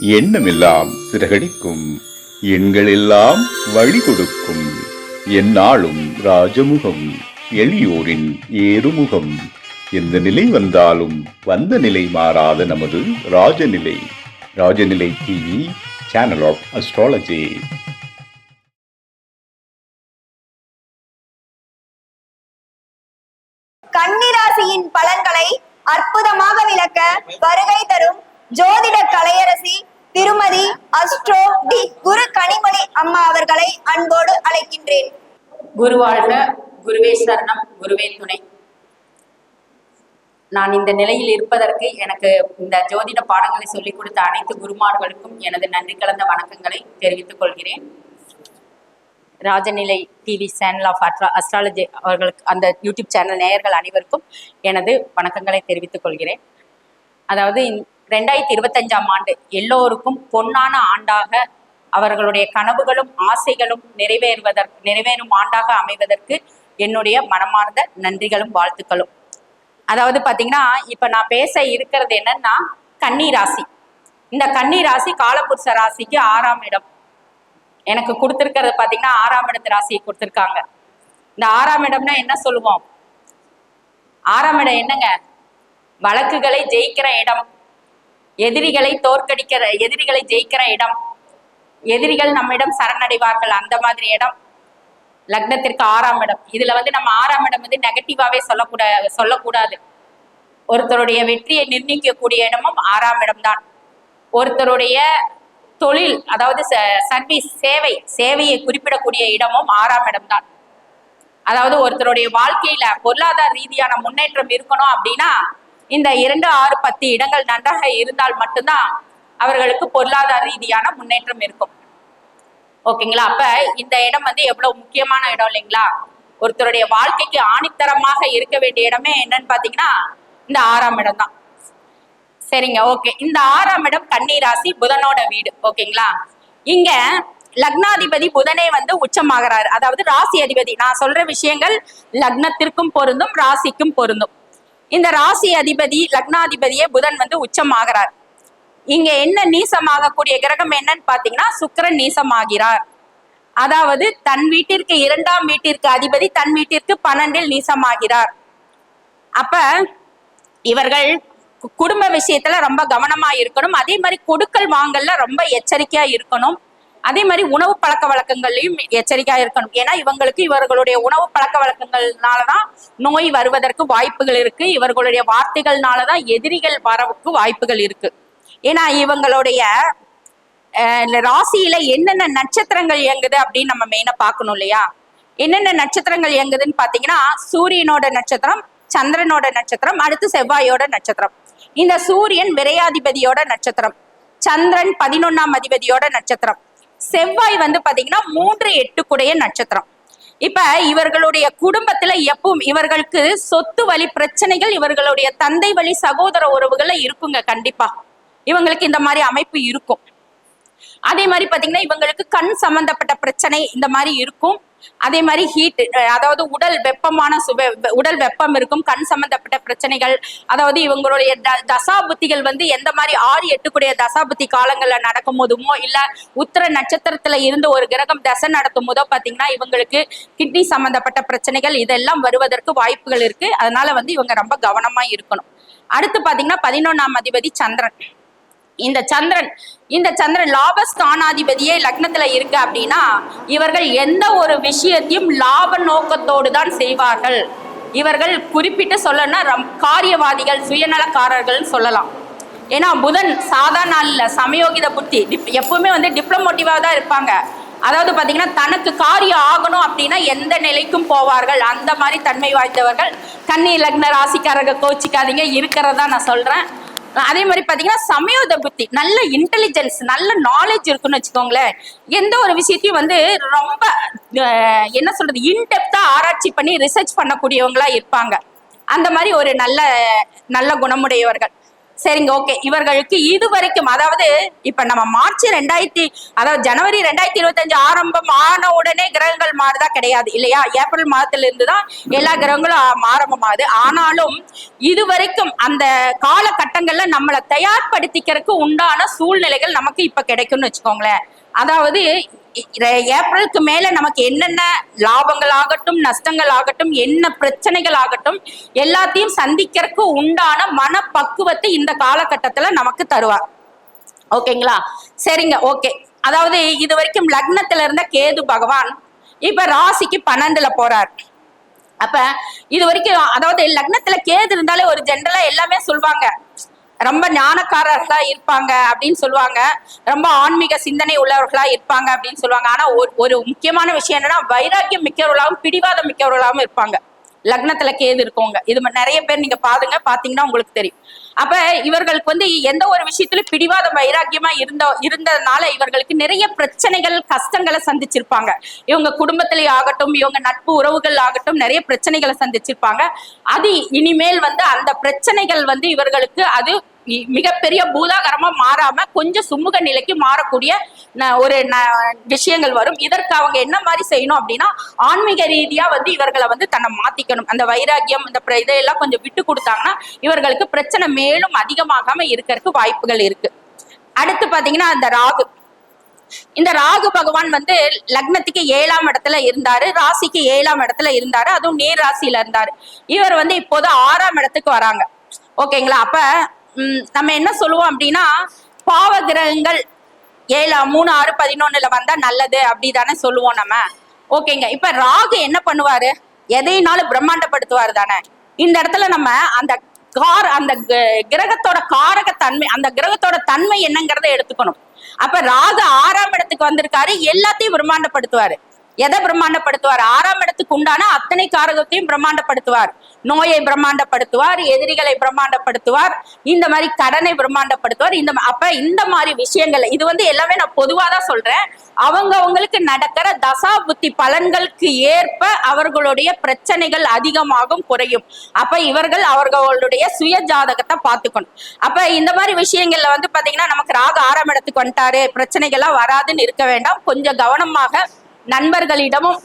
எண்ணமெல்லாம் சிறகடிக்கும். எண்களெல்லாம் வழி கொடுக்கும் எந்நாளும் ராஜமுகம் எளியோரின் ஏறுமுகம். எந்த நிலை வந்தாலும் வந்த நிலை மாறாத நமது Rajanilai. Rajanilai TV channel of astrology கன்னிராசியின் பலன்களை அற்புதமாக விளக்க வருகை தரும் ஜோதிட கலையரசி அஸ்ட்ரோ டி குரு கனிமொழி அம்மா அவர்களை அன்போடு அழைக்கின்றேன். குரு வாழ்க குருவே சரணம் குருவே துணை. நான் இந்த நிலையில் இருப்பதற்கு எனக்கு இந்த ஜோதிட பாடங்களை சொல்லிக் கொடுத்த அனைத்து குருமார்களுக்கும் எனது நன்றி கலந்த வணக்கங்களை தெரிவித்துக் கொள்கிறேன். ராஜநிலை டிவி சேனல் ஆஃப் அட்ரா அஸ்ட்ராலஜி அவர்களுக்கு அந்த யூடியூப் சேனல் நேயர்கள் அனைவருக்கும் எனது வணக்கங்களை தெரிவித்துக் கொள்கிறேன். அதாவது ரெண்டாயிரத்தி இருபத்தஞ்சாம் ஆண்டு எல்லோருக்கும் பொன்னான ஆண்டாக அவர்களுடைய கனவுகளும் ஆசைகளும் நிறைவேறுவதற்கு நிறைவேறும் ஆண்டாக அமைவதற்கு என்னுடைய மனமார்ந்த நன்றிகளும் வாழ்த்துக்களும். அதாவது பார்த்தீங்கன்னா இப்போ நான் பேச இருக்கிறது என்னன்னா கன்னி ராசி இந்த கன்னி ராசி காலபுருஷ ராசிக்கு ஆறாம் இடம். எனக்கு கொடுத்துருக்கிறது பார்த்தீங்கன்னா ஆறாம் இடத்து ராசியை கொடுத்துருக்காங்க. இந்த ஆறாம் இடம்னா என்ன சொல்லுவோம்? ஆறாம் இடம் என்னங்க? வழக்குகளை ஜெயிக்கிற இடம். எதிரிகளை தோற்கடிக்கிற எதிரிகளை ஜெயிக்கிற இடம். எதிரிகள் நம்மிடம் சரணடைவார்கள் அந்த மாதிரி இடம். லக்னத்திற்கு ஆறாம் இடம். இதுல வந்து நம்ம ஆறாம் இடம் வந்து நெகட்டிவாவே சொல்லக்கூட சொல்லக்கூடாது. ஒருத்தருடைய வெற்றியை நிர்ணயிக்கக்கூடிய இடமும் ஆறாம் இடம்தான். ஒருத்தருடைய தொழில் அதாவது சர்வீஸ் சேவை சேவையை குறிப்பிடக்கூடிய இடமும் ஆறாம் இடம்தான். அதாவது ஒருத்தருடைய வாழ்க்கையில பொருளாதார ரீதியான முன்னேற்றம் இருக்கணும் அப்படின்னா இந்த இரண்டு ஆறு பத்து இடங்கள் நன்றாக இருந்தால் மட்டும்தான் அவர்களுக்கு பொருளாதார ரீதியான முன்னேற்றம் இருக்கும். ஓகேங்களா? அப்ப இந்த இடம் வந்து எவ்வளவு முக்கியமான இடம் இல்லைங்களா? ஒருத்தருடைய வாழ்க்கைக்கு ஆணித்தரமாக இருக்க வேண்டிய இடமே என்னன்னு பாத்தீங்கன்னா இந்த ஆறாம் இடம் தான். சரிங்க ஓகே. இந்த ஆறாம் இடம் கன்னிராசி புதனோட வீடு ஓகேங்களா? இங்க லக்னாதிபதி புதனே வந்து உச்சமாகிறாரு. அதாவது ராசி அதிபதி. நான் சொல்ற விஷயங்கள் லக்னத்திற்கும் பொருந்தும் ராசிக்கும் பொருந்தும். இந்த ராசி அதிபதி லக்னாதிபதியே புதன் வந்து உச்சமாகிறார். இங்க என்ன நீசமாகக்கூடிய கிரகம் என்னன்னு பாத்தீங்கன்னா சுக்கிரன் நீசமாகிறார். அதாவது தன் வீட்டிற்கு இரண்டாம் வீட்டிற்கு அதிபதி தன் வீட்டிற்கு பன்னெண்டில் நீசமாகிறார். அப்ப இவர்கள் குடும்ப விஷயத்துல ரொம்ப கவனமா இருக்கணும். அதே மாதிரி கொடுக்கல் வாங்கல்ல ரொம்ப எச்சரிக்கையா இருக்கணும். அதே மாதிரி உணவு பழக்க வழக்கங்கள்லயும் எச்சரிக்கையா இருக்கணும். ஏன்னா இவங்களுக்கு இவர்களுடைய உணவு பழக்க வழக்கங்கள்னாலதான் நோய் வருவதற்கு வாய்ப்புகள் இருக்கு. இவர்களுடைய வார்த்தைகள்னாலதான் எதிரிகள் வரவுக்கு வாய்ப்புகள் இருக்கு. ஏன்னா இவங்களுடைய அஹ், இந்த ராசியில என்னென்ன நட்சத்திரங்கள் இயங்குது அப்படின்னு நம்ம மெயினா பார்க்கணும் இல்லையா? என்னென்ன நட்சத்திரங்கள் இயங்குதுன்னு பாத்தீங்கன்னா சூரியனோட நட்சத்திரம் சந்திரனோட நட்சத்திரம் அடுத்து செவ்வாயோட நட்சத்திரம். இந்த சூரியன் விரையாதிபதியோட நட்சத்திரம். சந்திரன் பதினொன்னாம் அதிபதியோட நட்சத்திரம். செவ்வாய் வந்து பாத்தீங்கன்னா மூன்று எட்டுக்குடைய நட்சத்திரம். இப்ப இவர்களுடைய குடும்பத்துல எப்பவும் இவர்களுக்கு சொத்து வழி பிரச்சனைகள் இவர்களுடைய தந்தை வழி சகோதர உறவுகள்ல இருக்குங்க கண்டிப்பா. இவங்களுக்கு இந்த மாதிரி அமைப்பு இருக்கும். அதே மாதிரி பாத்தீங்கன்னா இவங்களுக்கு கண் சம்பந்தப்பட்ட பிரச்சனை இந்த மாதிரி இருக்கும். அதே மாதிரி ஹீட் அதாவது உடல் வெப்பமான சுவ வெ- உடல் வெப்பம் இருக்கும் கண் சம்பந்தப்பட்ட பிரச்சனைகள் அதாவது இவங்களுடைய தசாபுத்திகள் வந்து எந்த மாதிரி ஆறு எட்டுக்குடைய தசாபுத்தி காலங்கள்ல நடக்கும் போதுமோ இல்ல உத்தர நட்சத்திரத்துல இருந்து ஒரு கிரகம் தசை நடத்தும் போதோ பாத்தீங்கன்னா இவங்களுக்கு கிட்னி சம்பந்தப்பட்ட பிரச்சனைகள் இதெல்லாம் வருவதற்கு வாய்ப்புகள் இருக்கு. அதனால வந்து இவங்க ரொம்ப கவனமா இருக்கணும். அடுத்து பாத்தீங்கன்னா பதினொன்னாம் அதிபதி சந்திரன். இந்த சந்திரன் இந்த சந்திரன் லாபஸ்தானாதிபதியே லக்னத்துல இருக்கு அப்படின்னா இவர்கள் எந்த ஒரு விஷயத்தையும் லாப நோக்கத்தோடு தான் செய்வார்கள். இவர்கள் குறிப்பிட்டு சொல்லணும்னா ரம் காரியவாதிகள் சுயநலக்காரர்கள் சொல்லலாம். ஏன்னா புதன் சாதாரண நாளில் சமயோகித புத்தி டிப்- எப்பவுமே வந்து டிப்ளமோட்டிவாக தான் இருப்பாங்க. அதாவது பார்த்தீங்கன்னா தனக்கு காரியம் ஆகணும் அப்படின்னா எந்த நிலைக்கும் போவார்கள். அந்த மாதிரி தன்மை வாய்ந்தவர்கள் கன்னி லக்ன ராசிக்காரர்கள் கோச்சிக்காதீங்க இருக்கிறதா நான் சொல்கிறேன் அதே மாதிரி பாத்தீங்கன்னா சமயோத புத்தி நல்ல இன்டெலிஜென்ஸ் நல்ல நாலேஜ் இருக்குன்னு வச்சுக்கோங்களேன். எந்த ஒரு விஷயத்தையும் வந்து ரொம்ப என்ன சொல்றது இன்டெப்தா ஆராய்ச்சி பண்ணி ரிசர்ச் பண்ணக்கூடியவங்களா இருப்பாங்க. அந்த மாதிரி ஒரு நல்ல நல்ல குணமுடையவர்கள். சரிங்க ஓகே இவர்களுக்கு இது வரைக்கும் அதாவது இப்ப நம்ம மார்ச் ரெண்டாயிரத்தி அதாவது ஜனவரி ரெண்டாயிரத்தி இருபத்தஞ்சு ஆரம்பம் ஆன உடனே கிரகங்கள் மாறுதா கிடையாது இல்லையா? ஏப்ரல் மாதத்துல இருந்து தான் எல்லா கிரகங்களும் ஆரம்பமாகுது. ஆனாலும் இது வரைக்கும் அந்த காலகட்டங்கள்ல நம்மளை தயார்படுத்திக்கிறதுக்கு உண்டான சூழ்நிலைகள் நமக்கு இப்ப கிடைக்கும்னு வச்சுக்கோங்களேன். அதாவது ஏப்ரலுக்கு மேல நமக்கு என்னென்ன லாபங்கள் ஆகட்டும் நஷ்டங்கள் ஆகட்டும் என்ன பிரச்சனைகள் ஆகட்டும் எல்லாத்தையும் சந்திக்கிறதுக்கு உண்டான மனப்பக்குவத்தை இந்த காலகட்டத்துல நமக்கு தருவார் ஓகேங்களா? சரிங்க ஓகே. அதாவது இது வரைக்கும் லக்னத்துல இருந்த கேது பகவான் இப்ப ராசிக்கு பன்னெண்டுல போறார். அப்ப இது வரைக்கும் அதாவது லக்னத்துல கேது இருந்தாலே ஒரு ஜென்ரலா எல்லாமே சொல்லுவாங்க ரொம்ப ஞானக்காரர்களா இருப்பாங்க அப்படின்னு சொல்லுவாங்க. ரொம்ப ஆன்மீக சிந்தனை உள்ளவர்களா இருப்பாங்க அப்படின்னு சொல்லுவாங்க. ஆனா ஒரு ஒரு முக்கியமான விஷயம் என்னன்னா வைராக்கியம் மிக்கவர்களாகவும் பிடிவாதம் மிக்கவர்களாகவும் இருப்பாங்க. லக்னத்துல கேது இருக்கவங்க. இது நிறைய பேர் நீங்க பாருங்க பாத்தீங்கன்னா உங்களுக்கு தெரியும். அப்ப இவர்களுக்கு வந்து எந்த ஒரு விஷயத்துல பிடிவாத வைராக்கியமா இருந்த இருந்ததுனால இவர்களுக்கு நிறைய பிரச்சனைகள் கஷ்டங்களை சந்திச்சிருப்பாங்க. இவங்க குடும்பத்திலே ஆகட்டும் இவங்க நட்பு உறவுகள் ஆகட்டும் நிறைய பிரச்சனைகளை சந்திச்சிருப்பாங்க. அது இனிமேல் வந்து அந்த பிரச்சனைகள் வந்து இவர்களுக்கு அது மிகப்பெரிய பூதாகரமா மாறாம கொஞ்சம் சுமூக நிலைக்கு மாறக்கூடிய ந- ஒரு ந- விஷயங்கள் வரும். இதற்கு அவங்க என்ன மாதிரி செய்யணும் அப்படின்னா ஆன்மீக ரீதியா வந்து இவர்களை வந்து தன்னை மாத்திக்கணும். அந்த வைராக்கியம் இந்த இதையெல்லாம் கொஞ்சம் விட்டு கொடுத்தாங்கன்னா இவர்களுக்கு பிரச்சனை மேலும் அதிகமாகாம இருக்கிறதுக்கு வாய்ப்புகள் இருக்கு. அடுத்து பாத்தீங்கன்னா அந்த ராகு. இந்த ராகு பகவான் வந்து லக்னத்துக்கு ஏழாம் இடத்துல இருந்தாரு ராசிக்கு ஏழாம் இடத்துல இருந்தாரு அதுவும் நேர் ராசியில இருந்தாரு. இவர் வந்து இப்போது ஆறாம் இடத்துக்கு வராங்க. ஓகேங்களா? அப்ப நம்ம என்ன சொல்லுவோம் அப்படின்னா பாவ கிரகங்கள் ஏழு மூணு ஆறு பதினொன்னுல வந்தா நல்லது அப்படி தானே சொல்லுவோம் நம்ம. ஓகேங்க. இப்ப ராகு என்ன பண்ணுவாரு? எதையினாலும் பிரம்மாண்டப்படுத்துவாரு தானே. இந்த இடத்துல நம்ம அந்த கார் அந்த க- கிரகத்தோட காரக தன்மை அந்த கிரகத்தோட தன்மை என்னங்கிறத எடுத்துக்கணும். அப்ப ராகு ஆறாம் இடத்துக்கு வந்திருக்காரு எல்லாத்தையும் பிரம்மாண்டப்படுத்துவாரு. எதை பிரம்மாண்டப்படுத்துவார்? ஆறாம் இடத்துக்கு உண்டான அத்தனை காரகத்தையும் பிரம்மாண்டப்படுத்துவார். நோயை பிரம்மாண்டப்படுத்துவார் எதிரிகளை பிரம்மாண்டப்படுத்துவார் இந்த மாதிரி கடனை பிரம்மாண்டப்படுத்துவார் இந்த அப்ப இந்த மாதிரி விஷயங்கள் இது வந்து எல்லாமே நான் பொதுவா தான் சொல்றேன். அவங்க அவங்களுக்கு நடக்கிற தசா புத்தி பலன்களுக்கு ஏற்ப அவர்களுடைய பிரச்சனைகள் அதிகமாகும் குறையும். அப்ப இவர்கள் அவர்களுடைய சுய ஜாதகத்தை பார்த்துக்கணும். அப்ப இந்த மாதிரி விஷயங்கள்ல வந்து பாத்தீங்கன்னா நமக்கு ராக ஆறாம் இடத்துக்கு வந்துட்டாரு பிரச்சனைகள்லாம் வராதுன்னு இருக்க வேண்டாம். கொஞ்சம் கவனமாக நண்பர்களிடமும்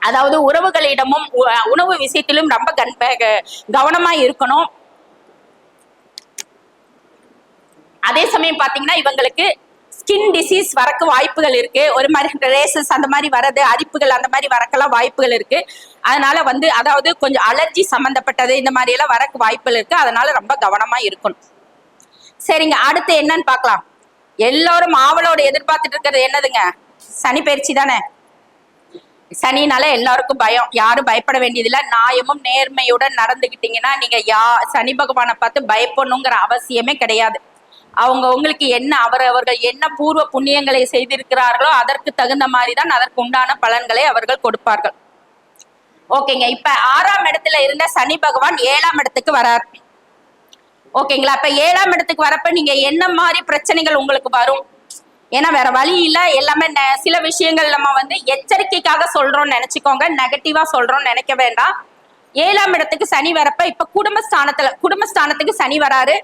அதாவது உறவுகளிடமும் உ- உணவு விஷயத்திலும் ரொம்ப கண் கவனமா இருக்கணும். அதே சமயம் பாத்தீங்கன்னா இவங்களுக்கு ஸ்கின் டிசீஸ் வரக்கு வாய்ப்புகள் இருக்கு. ஒரு மாதிரி ரேசஸ் அந்த மாதிரி வரது அரிப்புகள் அந்த மாதிரி வரக்கெல்லாம் வாய்ப்புகள் இருக்கு. அதனால வந்து அதாவது கொஞ்சம் அலர்ஜி சம்பந்தப்பட்டது இந்த மாதிரி எல்லாம் வரக்கு வாய்ப்புகள் இருக்கு. அதனால ரொம்ப கவனமா இருக்கணும். சரிங்க அடுத்து என்னன்னு பார்க்கலாம் எல்லாரும் ஆவலோட எதிர்பார்த்துட்டு இருக்கிறது என்னதுங்க? சனி பயிற்சி தானே? சனினால எல்லாருக்கும் பயம். யாரும் பயப்பட வேண்டியதில்லை. நியாயமும் நேர்மையுடன் நடந்துகிட்டீங்கன்னா நீங்க யா சனி பகவானை பார்த்து பயப்படணுங்கிற அவசியமே கிடையாது. அவங்க உங்களுக்கு என்ன அவர் அவர்கள் என்ன பூர்வ புண்ணியங்களை செய்திருக்கிறார்களோ அதற்கு தகுந்த மாதிரி தான் அதற்கு உண்டான பலன்களை அவர்கள் கொடுப்பார்கள். ஓகேங்க. இப்ப ஆறாம் இடத்துல இருந்த சனி பகவான் ஏழாம் இடத்துக்கு வரார். ஓகேங்களா? இப்ப ஏழாம் இடத்துக்கு வரப்ப நீங்க என்ன மாதிரி பிரச்சனைகள் உங்களுக்கு வரும்? ஏன்னா வேற வழி இல்ல. எல்லாமே சில விஷயங்கள் நம்ம வந்து எச்சரிக்கைக்காக சொல்றோம்னு நினைச்சுக்கோங்க. நெகட்டிவா சொல்றோம்னு நினைக்க வேண்டாம். ஏழாம் இடத்துக்கு சனி வரப்ப இப்ப குடும்பஸ்தானத்துல குடும்பஸ்தானத்துக்கு சனி வராரு.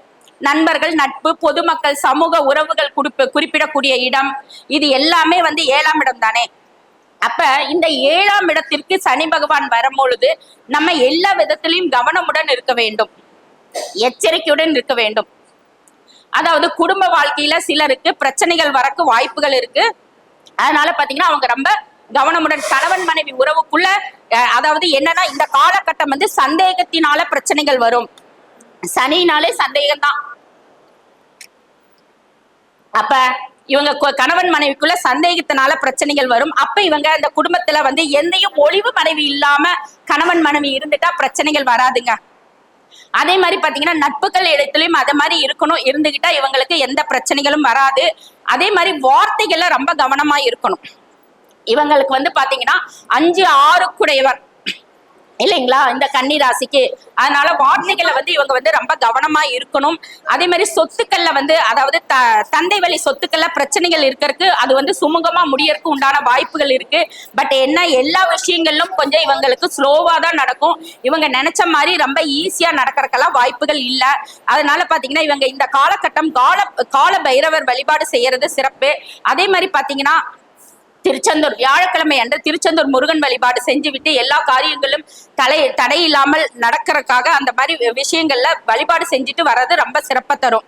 நண்பர்கள் நட்பு பொதுமக்கள் சமூக உறவுகள் குறிப்பு குறிப்பிடக்கூடிய இடம். இது எல்லாமே வந்து ஏழாம் இடம் தானே. அப்ப இந்த ஏழாம் இடத்திற்கு சனி பகவான் வரும்பொழுது நம்ம எல்லா விதத்திலையும் கவனமுடன் இருக்க வேண்டும். எச்சரிக்கையுடன் இருக்க வேண்டும். அதாவது குடும்ப வாழ்க்கையில சிலருக்கு பிரச்சனைகள் வரக்கு வாய்ப்புகள் இருக்கு. அதனால பாத்தீங்கன்னா அவங்க ரொம்ப கவனமுடன் கணவன் மனைவி உறவுக்குள்ள அதாவது என்னன்னா இந்த காலகட்டம் வந்து சந்தேகத்தினால பிரச்சனைகள் வரும். சனினாலே சந்தேகம்தான். அப்ப இவங்க கணவன் மனைவிக்குள்ள சந்தேகத்தினால பிரச்சனைகள் வரும். அப்ப இவங்க அந்த குடும்பத்துல வந்து எந்தையும் ஒளிவு மனைவி இல்லாம கணவன் மனைவி இருந்துட்டா பிரச்சனைகள் வராதுங்க. அதே மாதிரி பாத்தீங்கன்னா நட்புகள் இடத்துலயும் அதே மாதிரி இருக்கணும். இருந்துகிட்டா இவங்களுக்கு எந்த பிரச்சனைகளும் வராது. அதே மாதிரி வார்த்தைகள்ல ரொம்ப கவனமா இருக்கணும். இவங்களுக்கு வந்து பாத்தீங்கன்னா அஞ்சு ஆறுக்குடையவர். இல்லைங்களா? இந்த கன்னி ராசிக்கு. அதனால வார்த்தைகளை வந்து இவங்க வந்து ரொம்ப கவனமா இருக்கணும். அதே மாதிரி சொத்துக்கள்ல வந்து அதாவது த தந்தை வழி சொத்துக்கள்ல பிரச்சனைகள் இருக்கிறதுக்கு அது வந்து சுமூகமா முடியறதுக்கு உண்டான வாய்ப்புகள் இருக்கு. பட் என்ன எல்லா விஷயங்களிலும் கொஞ்சம் இவங்களுக்கு ஸ்லோவா தான் நடக்கும். இவங்க நினைச்ச மாதிரி ரொம்ப ஈஸியா நடக்கிறதுக்கெல்லாம் வாய்ப்புகள் இல்லை. அதனால பாத்தீங்கன்னா இவங்க இந்த காலகட்டம் கால கால பைரவர் வழிபாடு செய்யறது சிறப்பு. அதே மாதிரி பாத்தீங்கன்னா திருச்செந்தூர். வியாழக்கிழமை அன்று திருச்செந்தூர் முருகன் வழிபாடு செஞ்சுவிட்டு எல்லா காரியங்களும் தலை தடை இல்லாமல் நடக்கிறதுக்காக அந்த மாதிரி விஷயங்கள்ல வழிபாடு செஞ்சுட்டு வர்றது ரொம்ப சிறப்பை தரும்.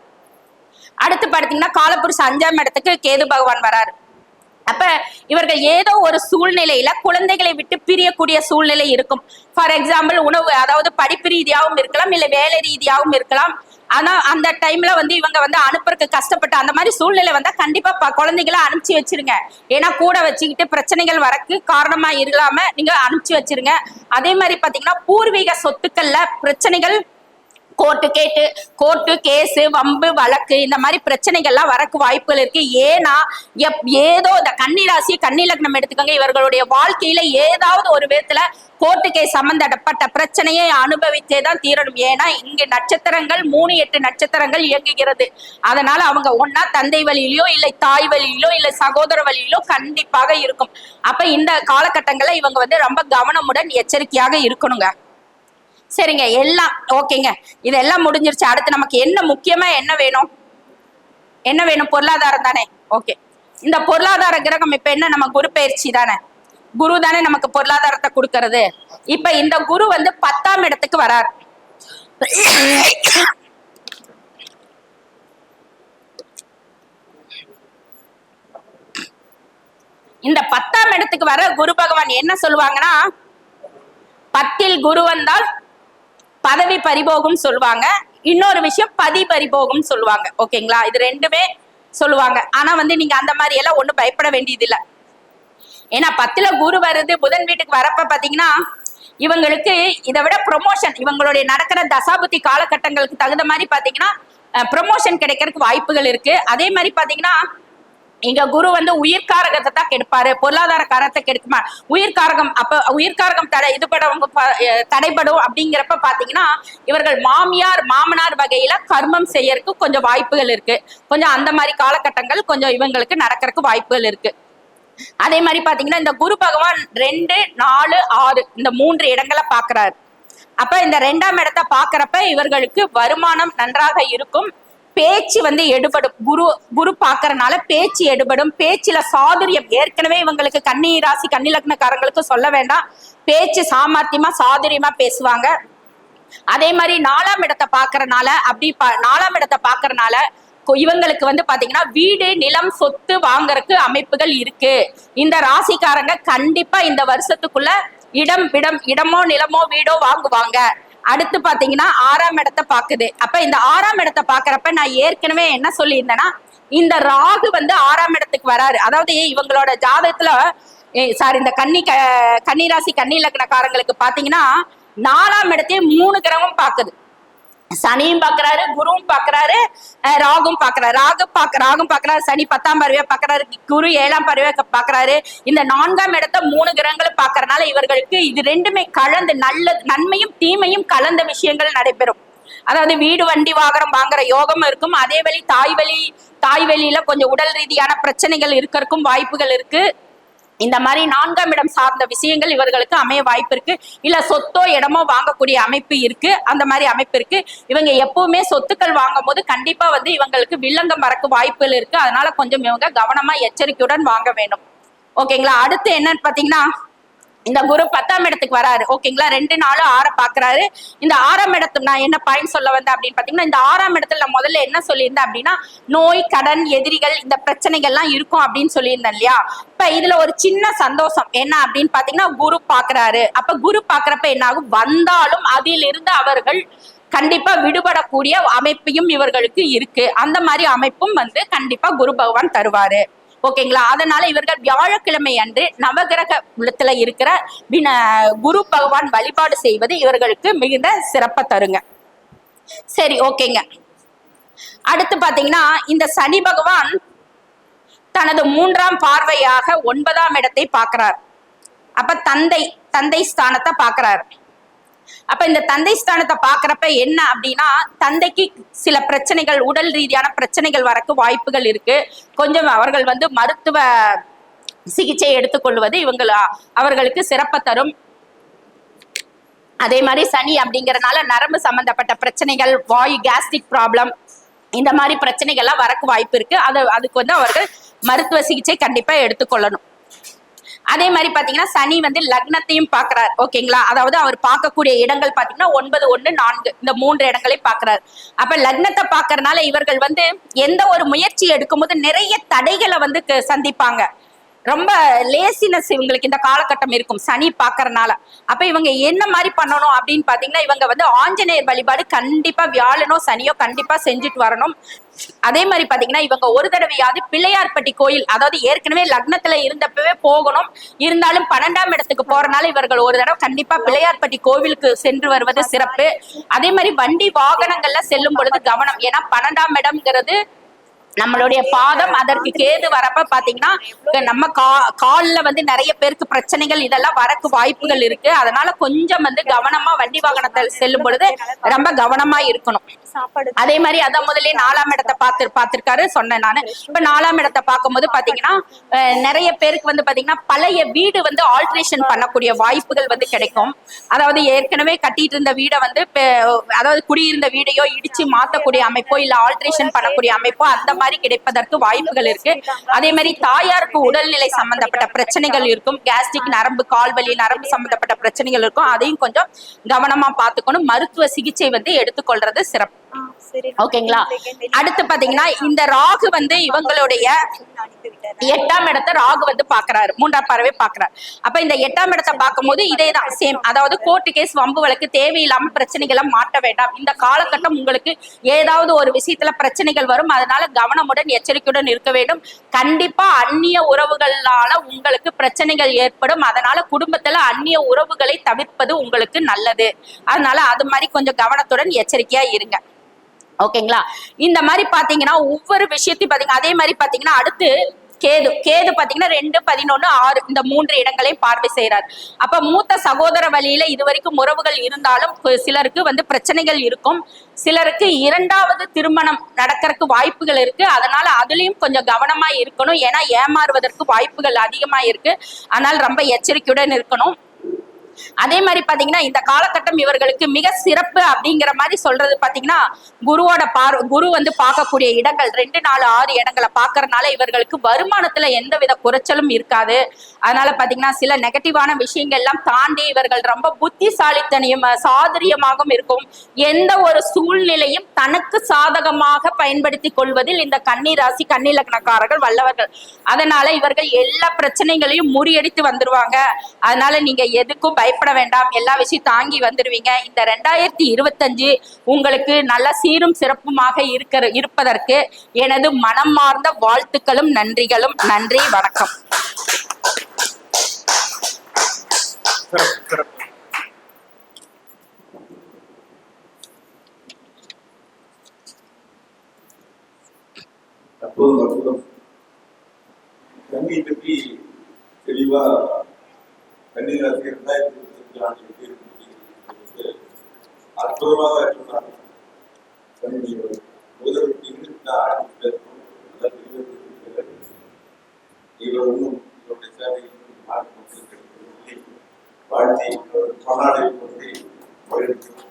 அடுத்து பார்த்தீங்கன்னா காலப்புருஷ அஞ்சாம் இடத்துக்கு கேது பகவான் வராரு. அப்ப இவர்கள் ஏதோ ஒரு சூழ்நிலையில குழந்தைகளை விட்டு பிரியக்கூடிய சூழ்நிலை இருக்கும். ஃபார் எக்ஸாம்பிள் உணவு அதாவது படிப்பு ரீதியாகவும் இருக்கலாம் இல்ல வேலை ரீதியாகவும் இருக்கலாம். ஆனா அந்த டைம்ல வந்து இவங்க வந்து அனுப்புறதுக்கு கஷ்டப்பட்டு அந்த மாதிரி சூழ்நிலை வந்தா கண்டிப்பா ப- குழந்தைகளை அனுப்பிச்சு வச்சிருங்க. ஏன்னா கூட வச்சுக்கிட்டு பிரச்சனைகள் வரக்கு காரணமா இல்லாம நீங்க அனுப்பிச்சு வச்சிருங்க. அதே மாதிரி பாத்தீங்கன்னா பூர்வீக சொத்துக்கள்ல பிரச்சனைகள் கோர்ட்டு கேட்டு கோர்ட்டு கேஸு வம்பு வழக்கு இந்த மாதிரி பிரச்சனைகள்லாம் வரக்கு வாய்ப்புகள் இருக்கு. ஏன்னா எப் ஏதோ இந்த கன்னிராசி கன்னிலக்னம் எடுத்துக்கோங்க இவர்களுடைய வாழ்க்கையில ஏதாவது ஒரு விதத்துல கோர்ட்டு கேஸ் சம்பந்தப்பட்ட பிரச்சனையை அனுபவித்தே தான் தீரணும். ஏன்னா இங்கு நட்சத்திரங்கள் மூணு எட்டு நட்சத்திரங்கள் இயங்குகிறது. அதனால அவங்க ஒன்னா தந்தை வழியிலோ இல்லை தாய் வழியிலோ இல்லை சகோதர வழியிலோ கண்டிப்பாக இருக்கும். அப்ப இந்த காலகட்டங்கள்ல இவங்க வந்து ரொம்ப கவனமுடன் எச்சரிக்கையாக இருக்கணுங்க. சரிங்க எல்லாம் ஓகேங்க. இதெல்லாம் முடிஞ்சிருச்சு. அடுத்து நமக்கு என்ன முக்கியமா என்ன வேணும்? என்ன வேணும்? பொருளாதாரம் தானே. ஓகே. இந்த பொருளாதார கிரகம் இப்ப என்ன? நம்ம குரு பயிற்சி தானே. குரு தானே நமக்கு பொருளாதாரத்தை கொடுக்கறது. இப்ப இந்த குரு வந்து பத்தாம் இடத்துக்கு வரார். இந்த பத்தாம் இடத்துக்கு வர குரு பகவான் என்ன சொல்லுவாங்கன்னா பத்தில் குரு வந்தால் பதவி பறிபோகும் சொல்லுவாங்க. இன்னொரு விஷயம் பதி பறிபோகும் சொல்லுவாங்க. ஓகேங்களா? இது ரெண்டுமே சொல்லுவாங்க. ஆனா வந்து நீங்க அந்த மாதிரி எல்லாம் ஒண்ணும் பயப்பட வேண்டியதில்ல. ஏன்னா பத்துல குரு வருது புதன் வீட்டுக்கு வரப்ப பாத்தீங்கன்னா இவங்களுக்கு இதை விட ப்ரொமோஷன் இவங்களுடைய நடக்கிற தசாபுத்தி காலகட்டங்களுக்கு தகுந்த மாதிரி பாத்தீங்கன்னா ப்ரொமோஷன் கிடைக்கிறதுக்கு வாய்ப்புகள் இருக்கு. அதே மாதிரி பாத்தீங்கன்னா இங்க குரு வந்து உயிர்காரகத்தை தான் கெடுப்பாரு. பொருளாதார காரத்தை கெடுக்குமா? உயிர்காரகம் அப்ப உயிர்காரகம் தடை இதுபடவங்க தடைபடும் அப்படிங்கிறப்ப பாத்தீங்கன்னா இவர்கள் மாமியார் மாமனார் வகையில கர்மம் செய்யறதுக்கு கொஞ்சம் வாய்ப்புகள் இருக்கு. கொஞ்சம் அந்த மாதிரி காலகட்டங்கள் கொஞ்சம் இவங்களுக்கு நடக்கிறதுக்கு வாய்ப்புகள் இருக்கு. அதே மாதிரி பாத்தீங்கன்னா இந்த குரு பகவான் ரெண்டு நாலு ஆறு இந்த மூன்று இடங்களை பாக்குறாரு. அப்ப இந்த ரெண்டாம் இடத்தை பாக்குறப்ப இவர்களுக்கு வருமானம் நன்றாக இருக்கும். பேச்சு வந்து எடுபடும். குரு குரு பாக்குறனால பேச்சு எடுபடும். பேச்சுல சாதுரியம் ஏற்கனவே இவங்களுக்கு கன்னி ராசி கன்னி லக்னக்காரங்களுக்கு சொல்ல வேண்டாம். பேச்சு சாமர்த்தியமா சாதுரியமா பேசுவாங்க. அதே மாதிரி நாலாம் இடத்தை பாக்குறனால அப்படி பா- நாலாம் இடத்தை பாக்குறனால இவங்களுக்கு வந்து பாத்தீங்கன்னா வீடு நிலம் சொத்து வாங்குறதுக்கு அமைப்புகள் இருக்கு. இந்த ராசிக்காரங்க கண்டிப்பா இந்த வருஷத்துக்குள்ள இடம் இடம் இடமோ நிலமோ வீடோ வாங்குவாங்க. அடுத்து பாத்தீங்கன்னா ஆறாம் இடத்தை பாக்குது. அப்ப இந்த ஆறாம் இடத்தை பாக்குறப்ப நான் ஏற்கனவே என்ன சொல்லியிருந்தேன்னா இந்த ராகு வந்து ஆறாம் இடத்துக்கு வராரு. அதாவது இவங்களோட ஜாதகத்துல சாரி இந்த கன்னி க கன்னிராசி கன்னி லக்னக்காரங்களுக்கு பாத்தீங்கன்னா நாலாம் இடத்தையே மூணு கிரகம் பாக்குது. சனியும் பாக்குறாரு குருவும் பாக்குறாரு ராகும் பாக்குறாரு. ராகு பாக்க ராகும் பாக்குறாரு சனி பத்தாம் பறவையா பாக்குறாரு குரு ஏழாம் பறவையா பாக்குறாரு. இந்த நான்காம் இடத்த மூணு கிரகங்களும் பாக்குறதுனால இவர்களுக்கு இது ரெண்டுமே கலந்து நல்ல நன்மையும் தீமையும் கலந்த விஷயங்கள் நடைபெறும். அதாவது வீடு வண்டி வாகனம் வாங்குற யோகம் இருக்கும். அதே வழி தாய் வழி தாய் வழியில கொஞ்சம் உடல் ரீதியான பிரச்சனைகள் இருக்கிறதுக்கும் வாய்ப்புகள் இருக்கு. இந்த மாதிரி நான்காம் இடம் சார்ந்த விஷயங்கள் இவர்களுக்கு அமைய வாய்ப்பு இருக்கு. இல்ல சொத்தோ இடமோ வாங்கக்கூடிய அமைப்பு இருக்கு. அந்த மாதிரி அமைப்பு இருக்கு. இவங்க எப்பவுமே சொத்துக்கள் வாங்கும் போது கண்டிப்பா வந்து இவங்களுக்கு வில்லங்கம் வரக்கு வாய்ப்புகள் இருக்கு. அதனால கொஞ்சம் இவங்க கவனமா எச்சரிக்கையுடன் வாங்க வேண்டும். ஓகேங்களா? அடுத்து என்னன்னு பாத்தீங்கன்னா இந்த குரு பத்தாம் இடத்துக்கு வராரு. ஓகேங்களா ரெண்டு நாளும் ஆறை பாக்குறாரு. இந்த ஆறாம் இடத்து நான் என்ன பாயிண்ட் சொல்ல வந்தேன் அப்படின்னு பாத்தீங்கன்னா இந்த ஆறாம் இடத்துல நான் முதல்ல என்ன சொல்லியிருந்தேன் அப்படின்னா நோய் கடன் எதிரிகள் இந்த பிரச்சனைகள்லாம் இருக்கும் அப்படின்னு சொல்லியிருந்தேன் இல்லையா? இப்ப இதுல ஒரு சின்ன சந்தோஷம் என்ன அப்படின்னு பாத்தீங்கன்னா குரு பாக்குறாரு. அப்ப குரு பாக்குறப்ப என்ன ஆகும்? வந்தாலும் அதிலிருந்து அவர்கள் கண்டிப்பா விடுபடக்கூடிய அமைப்பையும் இவர்களுக்கு இருக்கு. அந்த மாதிரி அமைப்பும் வந்து கண்டிப்பா குரு பகவான் தருவாரு. ஓகேங்களா? அதனால இவர்கள் வியாழக்கிழமை அன்று நவகிரக இருக்கிற வின குரு பகவான் வழிபாடு செய்வது இவர்களுக்கு மிகுந்த சிறப்பை தருங்க. சரி ஓகேங்க. அடுத்து பாத்தீங்கன்னா இந்த சனி பகவான் தனது மூன்றாம் பார்வையாக ஒன்பதாம் இடத்தை பார்க்கிறார். அப்ப தந்தை தந்தை ஸ்தானத்தை பார்க்கிறார். அப்ப இந்த தந்தை ஸ்தானத்தை பாக்குறப்ப என்ன அப்படின்னா தந்தைக்கு சில பிரச்சனைகள் உடல் ரீதியான பிரச்சனைகள் வரக்கு வாய்ப்புகள் இருக்கு. கொஞ்சம் அவர்கள் வந்து மருத்துவ சிகிச்சை எடுத்துக்கொள்வது இவங்கள அவர்களுக்கு சிறப்ப தரும். அதே மாதிரி சனி அப்படிங்கறனால நரம்பு சம்பந்தப்பட்ட பிரச்சனைகள் வாயு கேஸ்ட்ரிக் ப்ராப்ளம் இந்த மாதிரி பிரச்சனைகள்லாம் வரக்கு வாய்ப்பு இருக்கு. அது அதுக்கு வந்து அவர்கள் மருத்துவ சிகிச்சை கண்டிப்பா எடுத்துக்கொள்ளணும். அதே மாதிரி பாத்தீங்கன்னா சனி வந்து லக்னத்தையும் பாக்குறாரு. ஓகேங்களா? அதாவது அவர் பார்க்கக்கூடிய இடங்கள் பாத்தீங்கன்னா ஒன்பது ஒண்ணு நான்கு. இந்த மூன்று இடங்களையும் பாக்குறாரு. அப்ப லக்னத்தை பாக்குறதுனால இவர்கள் வந்து எந்த ஒரு முயற்சி எடுக்கும்போது நிறைய தடைகளை வந்து க- சந்திப்பாங்க. ரொம்ப லேசினஸ் இவங்களுக்கு இந்த காலகட்டம் இருக்கும். சனி பாக்குறதுனால அப்ப இவங்க என்ன மாதிரி பண்ணணும் அப்படின்னு பாத்தீங்கன்னா இவங்க வந்து ஆஞ்சநேயர் வழிபாடு கண்டிப்பா வியாழனோ சனியோ கண்டிப்பா செஞ்சுட்டு வரணும். அதே மாதிரி பாத்தீங்கன்னா இவங்க ஒரு தடவையாவது பிள்ளையார்பட்டி கோயில் அதாவது ஏற்கனவே லக்னத்துல இருந்தப்பவே போகணும். இருந்தாலும் பன்னெண்டாம் இடத்துக்கு போறனால இவர்கள் ஒரு தடவை கண்டிப்பா பிள்ளையார்பட்டி கோவிலுக்கு சென்று வருவது சிறப்பு. அதே மாதிரி வண்டி வாகனங்கள்ல செல்லும் பொழுது கவனம். ஏன்னா பன்னெண்டாம் இடம்ங்கிறது நம்மளுடைய பாதம் அதற்கு கேது வரப்ப பாத்தீங்கன்னா நம்ம கா கால்ல வந்து நிறைய பேருக்கு பிரச்சனைகள் இதெல்லாம் வரக்கு வாய்ப்புகள் இருக்கு. அதனால கொஞ்சம் வந்து கவனமா வண்டி வாகனத்தில் செல்லும் பொழுது ரொம்ப கவனமா இருக்கணும். அதே மாதிரி அதான் முதல்ல நாலாம் இடத்தை பார்த்து பார்த்திருக்காரு சொன்னேன் நானு. இப்ப நாலாம் இடத்தை பார்க்கும்போது பாத்தீங்கன்னா நிறைய பேருக்கு வந்து பாத்தீங்கன்னா பழைய வீடு வந்து ஆல்ட்ரேஷன் பண்ணக்கூடிய வாய்ப்புகள் வந்து கிடைக்கும். அதாவது ஏற்கனவே கட்டிட்டு இருந்த வீடை வந்து அதாவது குடியிருந்த வீடையோ இடிச்சு மாத்தக்கூடிய அமைப்போ இல்ல ஆல்ட்ரேஷன் பண்ணக்கூடிய அமைப்போ அந்த மாதிரி கிடைப்பதற்கு வாய்ப்புகள் இருக்கு. அதே மாதிரி தாயாருக்கு உடல்நிலை சம்பந்தப்பட்ட பிரச்சனைகள் இருக்கும். கேஸ்ட்ரிக் நரம்பு கால்வலி நரம்பு சம்பந்தப்பட்ட பிரச்சனைகள் இருக்கும். அதையும் கொஞ்சம் கவனமா பார்த்துக்கணும். மருத்துவ சிகிச்சை வந்து எடுத்துக்கொள்றது சிறப்பு. ஓகேங்களா? அடுத்து பாத்தீங்கன்னா இந்த ராகு வந்து இவங்களுடைய எட்டாம் இடத்தை ராகு வந்து பாக்குறாரு மூன்றாம் பறவை பாக்குறாரு அப்ப இந்த எட்டாம் இடத்தை பார்க்கும்போது இதேதான் சேம் அதாவது கோர்ட்டு கேஸ் வம்பு வழக்கு தேவையில்லாம பிரச்சனைகளை மாட்ட வேண்டாம். இந்த காலகட்டம் உங்களுக்கு ஏதாவது ஒரு விஷயத்துல பிரச்சனைகள் வரும். அதனால கவனமுடன் எச்சரிக்கையுடன் இருக்க வேண்டும். கண்டிப்பா அந்நிய உறவுகளால உங்களுக்கு பிரச்சனைகள் ஏற்படும். அதனால குடும்பத்துல அந்நிய உறவுகளை தவிர்ப்பது உங்களுக்கு நல்லது. அதனால அது மாதிரி கொஞ்சம் கவனத்துடன் எச்சரிக்கையா இருங்க. ஓகேங்களா? இந்த மாதிரி பாத்தீங்கன்னா ஒவ்வொரு விஷயத்தையும் பாத்தீங்கன்னா அதே மாதிரி பாத்தீங்கன்னா அடுத்து கேது கேது பாத்தீங்கன்னா ரெண்டு பதினொன்னு ஆறு இந்த மூன்று இடங்களையும் பார்வை செய்யறார் அப்ப மூத்த சகோதர வழியில இதுவரைக்கும் உறவுகள் இருந்தாலும் சிலருக்கு வந்து பிரச்சனைகள் இருக்கும். சிலருக்கு இரண்டாவது திருமணம் நடக்கிறதுக்கு வாய்ப்புகள் இருக்கு. அதனால அதுலயும் கொஞ்சம் கவனமா இருக்கணும். ஏன்னா ஏமாறுவதற்கு வாய்ப்புகள் அதிகமா இருக்கு. ஆனால் ரொம்ப எச்சரிக்கையுடன் இருக்கணும். அதே மாதிரி பாத்தீங்கன்னா இந்த காலகட்டம் இவர்களுக்கு மிக சிறப்பு அப்படிங்கிற மாதிரி சொல்றது பாத்தீங்கன்னா குருவோட பார் குரு வந்து பார்க்கக்கூடிய இடங்கள் ரெண்டு நாலு ஆறு இடங்களை பாக்குறதுனால இவர்களுக்கு வருமானத்துல எந்த வித குறைச்சலும் இருக்காது. அதனால பாத்தீங்கன்னா சில நெகட்டிவான விஷயங்கள் எல்லாம் தாண்டி இவர்கள் ரொம்ப புத்திசாலித்தனியும் சாதுரியமாகவும் இருக்கும். எந்த ஒரு சூழ்நிலையும் தனக்கு சாதகமாக பயன்படுத்தி கொள்வதில் இந்த கன்னி ராசி கன்னி லக்னக்காரர்கள் வல்லவர்கள். அதனால இவர்கள் எல்லா பிரச்சனைகளையும் முறியடித்து வந்துருவாங்க. அதனால நீங்க எதுக்கும் பயப்பட வேண்டாம். எல்லா விஷயம் தாங்கி வந்துருவீங்க இந்த ரெண்டாயிரத்தி இருபத்தஞ்சு உங்களுக்கு நல்ல சீரும் சிறப்புமாக இருக்கிற இருப்பதற்கு எனது மனமார்ந்த வாழ்த்துக்களும் நன்றிகளும். நன்றி வணக்கம். அற்புதம் அற்புதம் பற்றி தெளிவா கன்னிராசி இரண்டாயிரத்தி இருபத்தி நான்கு தீர்ப்பு அற்புதமாக சொன்னாங்க இவர் ஒன்றும் இவருடைய சேவையில் மாற்றி வாழ்த்தி கர்நாடக பற்றி வலியுறுத்தினார்